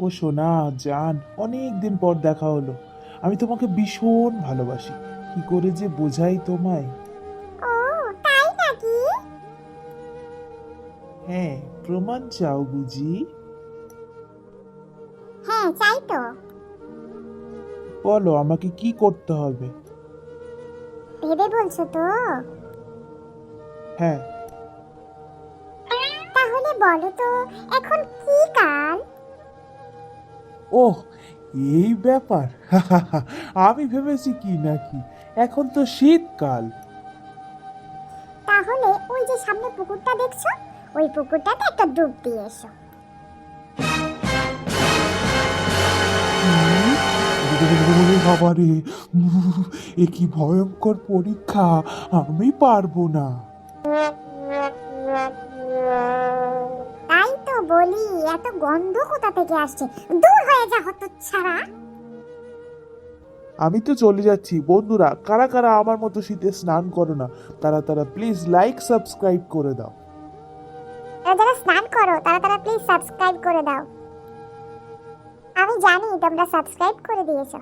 ও সোনা জান অনেক দিন পর দেখা হলো। আমি তোমাকে ভীষণ ভালোবাসি। কি করে যে বোঝাই তোমায়? ও তাই নাকি? হ্যাঁ প্রমাণ চাও বুঝি? হ্যাঁ চাই তো। বলো আমাকে কি করতে হবে? ভেবে বলছো তো? হ্যাঁ। তাহলে বলো তো এখন কি কাল ওহ এই ব্যাপার। আমি ভেবেছি কি নাকি? এখন তো শীতকাল। তাহলে ওই যে সামনে পুকুরটা দেখছ ওই পুকুরটাতে একটা ডুব দিয়ে এসো। বাবারে এ কি ভয়ঙ্কর পরীক্ষা আমি পারব না। বলি এত গন্ধ কোথা থেকে আসছে? দূর হয়ে যা হতো ছাড়া আমি তো চলে যাচ্ছি বন্ধুরা কারা কারা আমার মতো শীতে স্নান করো না তারা তারা প্লিজ লাইক সাবস্ক্রাইব করে দাও। যারা স্নান করো তারা তারা প্লিজ সাবস্ক্রাইব করে দাও। আমি জানি তোমরা সাবস্ক্রাইব করে দিয়েছ।